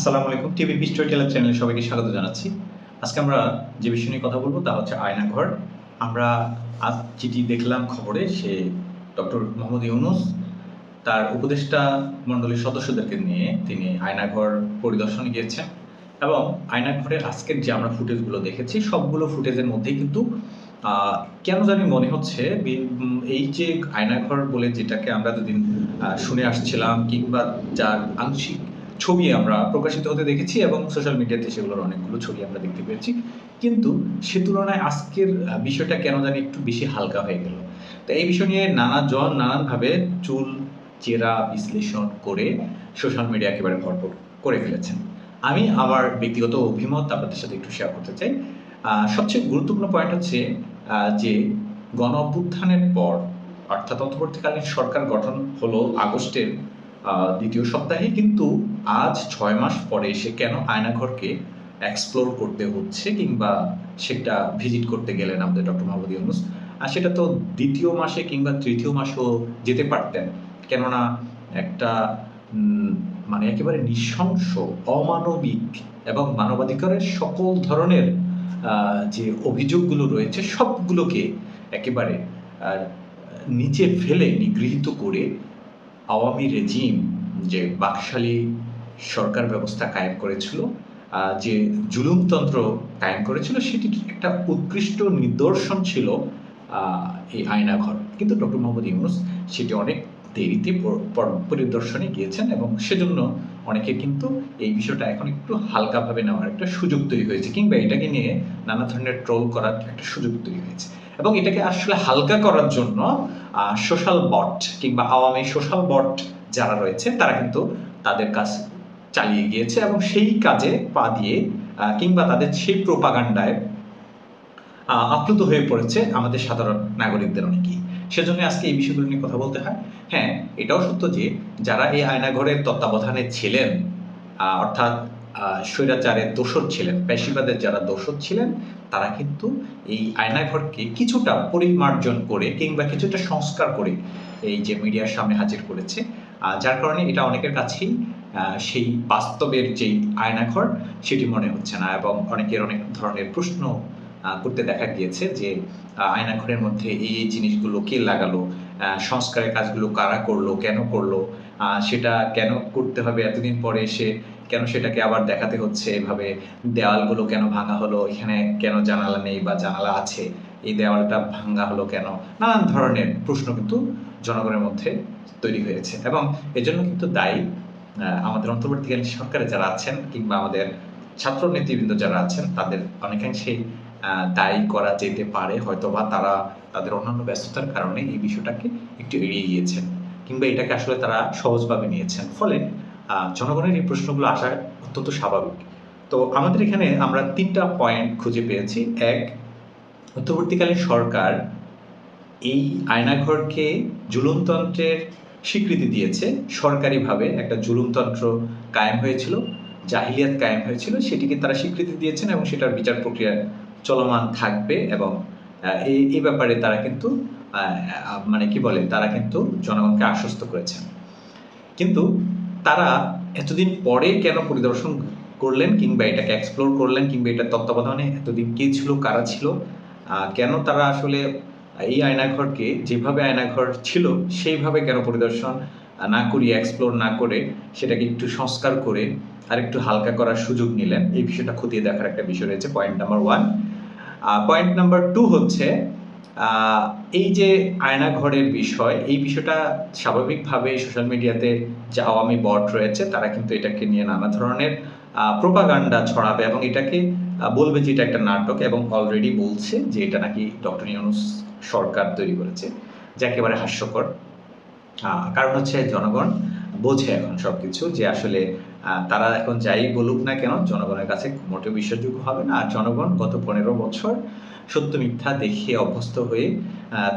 আসসালামু আলাইকুম। TV story teller চ্যানেলে সবাইকে স্বাগত জানাচ্ছি। আজকে আমরা যে বিষয় নিয়ে কথা বলব তা হচ্ছে আয়নাঘর আমরা আজ যেটি দেখলাম খবরে, সে ডক্টর মোহাম্মদ ইউনুস, তার উপদেষ্টা মণ্ডলীর সদস্যদেরকে নিয়ে তিনি আয়নাঘর পরিদর্শনে গিয়েছেন এবং আয়নাঘরের আজকের যে আমরা ফুটেজগুলো দেখেছি, সবগুলো ফুটেজের মধ্যেই কিন্তু কেন জানি মনে হচ্ছে এই যে আয়নাঘর বলে যেটাকে আমরা দুদিন শুনে আসছিলাম কিংবা যার আংশিক ছবি আমরা প্রকাশিত হতে দেখেছি এবং সোশ্যাল মিডিয়াতে সেগুলোর অনেকগুলো ছবি আমরা দেখতে পেয়েছি। কিন্তু সে তুলনায় আজকের বিষয়টা কেন জানি একটু বেশি হালকা হয়ে গেল। তো এই বিষয় নিয়ে নানা জন নানানভাবে চুল, চেরা বিশ্লেষণ করে সোশ্যাল মিডিয়া একেবারে ভরপুর করে ফেলেছেন। আমি আমার ব্যক্তিগত অভিমত আপনাদের সাথে একটু শেয়ার করতে চাই। সবচেয়ে গুরুত্বপূর্ণ পয়েন্ট হচ্ছে যে গণ অভ্যুত্থানের পর, অর্থাৎ অন্তর্বর্তীকালীন সরকার গঠন হলো আগস্টের দ্বিতীয় সপ্তাহে। কিন্তু আজ ছয় মাস পরে সে কেন আয়নাঘরকে এক্সপ্লোর করতে হচ্ছে কিংবা সেটা ভিজিট করতে গেলেন আমাদের ডক্টর মোহাম্মদ ইউনুস? আর সেটা তো দ্বিতীয় মাসে কিংবা তৃতীয় মাসেও যেতে পারতেন। কেননা একটা মানে একেবারে নৃশংস, অমানবিক এবং মানবাধিকারের সকল ধরনের যে অভিযোগগুলো রয়েছে, সবগুলোকে একেবারে নিচে ফেলে, নিগৃহীত করে আওয়ামী রেজিম যে বাকশালী সরকার ব্যবস্থা কায়েম করেছিল যে জুলুমতন্ত্র কায়েম করেছিল সেটির একটা উৎকৃষ্ট নিদর্শন ছিল এই আয়নাঘর? কিন্তু ডক্টর মোহাম্মদ ইউনুস সেটি অনেক দেরিতে পরিদর্শনে গিয়েছেন এবং সেজন্য অনেকে কিন্তু এই বিষয়টা এখন একটু হালকাভাবে নেওয়ার একটা সুযোগ তৈরি হয়েছে, কিংবা এটাকে নিয়ে নানা ধরনের ট্রোল করার একটা সুযোগ তৈরি হয়েছে। এবং এটাকে আসলে হালকা করার জন্য সোশ্যাল বট কিংবা আওয়ামী সোশ্যাল বট যারা রয়েছে, তারা কিন্তু তাদের কাজ চালিয়ে গিয়েছে এবং সেই কাজে পা দিয়ে কিংবা তাদের সেই প্রোপাগান্ডায় আপ্লুত হয়ে পড়েছে আমাদের সাধারণ নাগরিকদের অনেকেই। সেজন্য আজকে এই বিষয়গুলো নিয়ে কথা বলতে হয়। হ্যাঁ এটাও সত্য যে যারা এই আয়নাঘরের তত্ত্বাবধানে ছিলেন অর্থাৎ স্বৈরাচারের দোষর ছিলেন পেশিবাদের যারা দোষর ছিলেন, তারা কিন্তু এই আয়নাঘরকে কিছুটা পরিমার্জন করে কিংবা কিছুটা সংস্কার করে এই যে মিডিয়ার সামনে হাজির করেছে। যার কারণে এটা অনেকের কাছেই সেই বাস্তবের যেই আয়নাঘর, সেটি মনে হচ্ছে না এবং অনেকের অনেক ধরনের প্রশ্ন করতে দেখা গিয়েছে যে আয়নাঘরের মধ্যে এই এই জিনিসগুলো কে লাগালো সংস্কারের কাজগুলো কারা করল, কেন করল সেটা কেন করতে হবে এতদিন পরে এসে কেন সেটাকে আবার দেখাতে হচ্ছে এভাবে, দেওয়ালগুলো কেন ভাঙা হলো, এখানে কেন জানালা নেই বা জানালা আছে, এই দেওয়ালটা ভাঙা হলো কেন, নানান ধরনের প্রশ্ন কিন্তু জনগণের মধ্যে তৈরি হয়েছে এবং এজন্য কিন্তু দায়ী আমাদের অন্তর্বর্তীকালীন সরকারে যারা আছেন কিংবা আমাদের ছাত্র নেতৃবৃন্দ যারা আছেন, তাদের অনেকাংশেই দায়ী করা যেতে পারে। হয়তোবা তারা তাদের অন্যান্য ব্যস্ততার কারণে এই বিষয়টাকে একটু এড়িয়ে গিয়েছেন কিংবা এটাকে আসলে তারা সহজভাবে নিয়েছেন। ফলে জনগণের এই প্রশ্নগুলো আসা অত্যন্ত স্বাভাবিক। তো আমাদের এখানে আমরা তিনটা পয়েন্ট খুঁজে পেয়েছি। এক, অন্তর্বর্তীকালীন সরকার এই আয়নাঘরকে জুলুমতন্ত্রের স্বীকৃতি দিয়েছে। সরকারিভাবে একটা জুলুমতন্ত্র কায়েম হয়েছিল, জাহিলিয়াত কায়েম হয়েছিল, সেটিকে তারা স্বীকৃতি দিয়েছেন এবং সেটার বিচার প্রক্রিয়া চলমান থাকবে এবং এই এই ব্যাপারে তারা কিন্তু মানে কি বলে, তারা কিন্তু জনগণকে আশ্বস্ত করেছেন। কিন্তু তারা এতদিন পরে কেন পরিদর্শন করলেন কিংবা এটাকে এক্সপ্লোর করলেন কিংবা এটা তত্ত্বাবধানে এতদিন কে ছিল, কারা ছিল কেন তারা আসলে এই আয়নাঘরকে যেভাবে আয়নাঘর ছিল, সেইভাবে কেন পরিদর্শন না করিয়ে এক্সপ্লোর না করে সেটাকে একটু সংস্কার করে আর একটু হালকা করার সুযোগ নিলেন? এই বিষয়টা খতিয়ে দেখার একটা বিষয় রয়েছে point number one point number two হচ্ছে এই যে আয়নাঘরের বিষয়, এই বিষয়টা স্বাভাবিকভাবে সোশ্যাল মিডিয়াতে যে আওয়ামী বট রয়েছে, তারা কিন্তু এটাকে নিয়ে নানা ধরনের প্রোপাগান্ডা ছড়াবে এবং এটাকে বলবে যে এটা একটা নাটক এবং অলরেডি বলছে যে এটা নাকি ডক্টর ইউনুস সরকার তৈরি করেছে, যা একেবারে হাস্যকর। কারণ হচ্ছে জনগণ বোঝে এখন সবকিছু যে আসলে তারা এখন যাই বলুক না কেন, জনগণের কাছে মোটেও বিশ্বাসযোগ্য হবে না। আর জনগণ গত পনেরো বছর সত্য মিথ্যা দেখে অভ্যস্ত হয়ে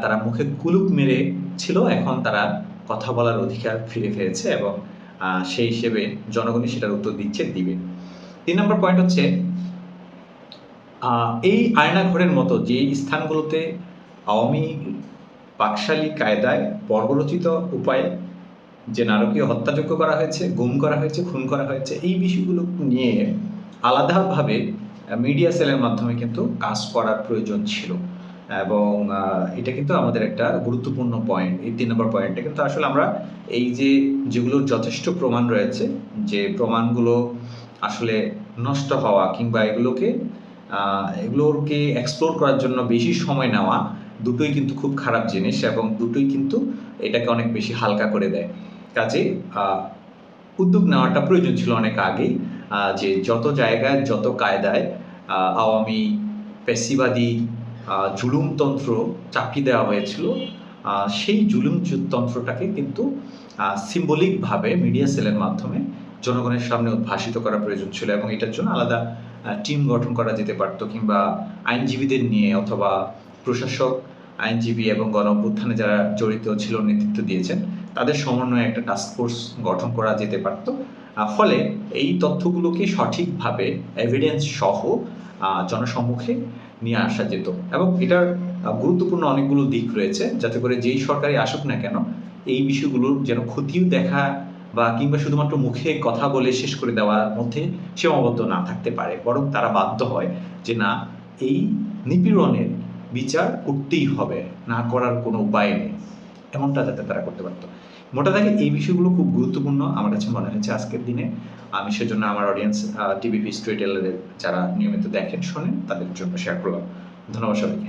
তারা মুখে কুলুপ মেরে ছিল, এখন তারা কথা বলার অধিকার ফিরে পেয়েছে এবং সেই হিসেবে জনগণই সেটার উত্তর দিচ্ছে, দিবে। তিন নম্বর পয়েন্ট হচ্ছে এই আয়নাঘরের মতো যে স্থানগুলোতে আওয়ামী বাকশালী কায়দায় বর্বরচিত উপায়ে যে নারকীয় হত্যাযোগ্য করা হয়েছে, গুম করা হয়েছে, খুন করা হয়েছে, এই বিষয়গুলো নিয়ে আলাদাভাবে মিডিয়া সেলের মাধ্যমে কিন্তু কাজ করার প্রয়োজন ছিল। এবং এটা কিন্তু আমাদের একটা গুরুত্বপূর্ণ পয়েন্ট এই তিন নম্বর পয়েন্টটা কিন্তু আসলে আমরা এই যে, যেগুলোর যথেষ্ট প্রমাণ রয়েছে, যে প্রমাণগুলো আসলে নষ্ট হওয়া কিংবা এগুলোকে এগুলোকে এক্সপ্লোর করার জন্য বেশি সময় নেওয়া দুটোই কিন্তু খুব খারাপ জিনিস এবং দুটোই কিন্তু এটাকে অনেক বেশি হালকা করে দেয়। কাজে উদ্যোগ নেওয়াটা প্রয়োজন ছিল অনেক আহ, যে যত জায়গায় যত কায়দায় আওয়ামী পেশিবাদী জুলুমতন্ত্র চাপিয়ে দেওয়া হয়েছিল সেই জুলুম তন্ত্রটাকে কিন্তু সিম্বলিকভাবে মিডিয়া সেলের মাধ্যমে জনগণের সামনে উদ্ভাসিত করা প্রয়োজন ছিল এবং এটার জন্য আলাদা টিম গঠন করা যেতে পারতো কিংবা আইনজীবীদের নিয়ে অথবা প্রশাসক, আইনজীবী এবং গণ অভ্যুত্থানে যারা জড়িত ছিল নেতৃত্ব দিয়েছেন, তাদের সমন্বয়ে একটা টাস্ক ফোর্স গঠন করা যেতে পারত। ফলে এই তথ্যগুলোকে সঠিকভাবে এভিডেন্স সহ জনসম্মুখে নিয়ে আসা যেত। এবং এটার গুরুত্বপূর্ণ অনেকগুলো দিক রয়েছে, যাতে করে যেই সরকারি আসুক না কেন, এই বিষয়গুলোর যেন ক্ষতিও দেখা বা কিংবা শুধুমাত্র মুখে কথা বলে শেষ করে দেওয়ার মধ্যে সীমাবদ্ধ না থাকতে পারে, বরং তারা বাধ্য হয় যে না, এই নিপীড়নের বিচার করতেই হবে, না করার কোনো উপায় নেই। এমনটা যাতে তারা করতে পারতো। মোটা দাগে এই বিষয়গুলো খুব গুরুত্বপূর্ণ। আমার কাছে মনে হয়েছে আজকের দিনে। আমি সেজন্য আমার অডিয়েন্স টিভি স্টোরি টেলারের যারা নিয়মিত দেখেন, শোনেন, তাদের জন্য শেয়ার করলাম। ধন্যবাদ সবাইকে।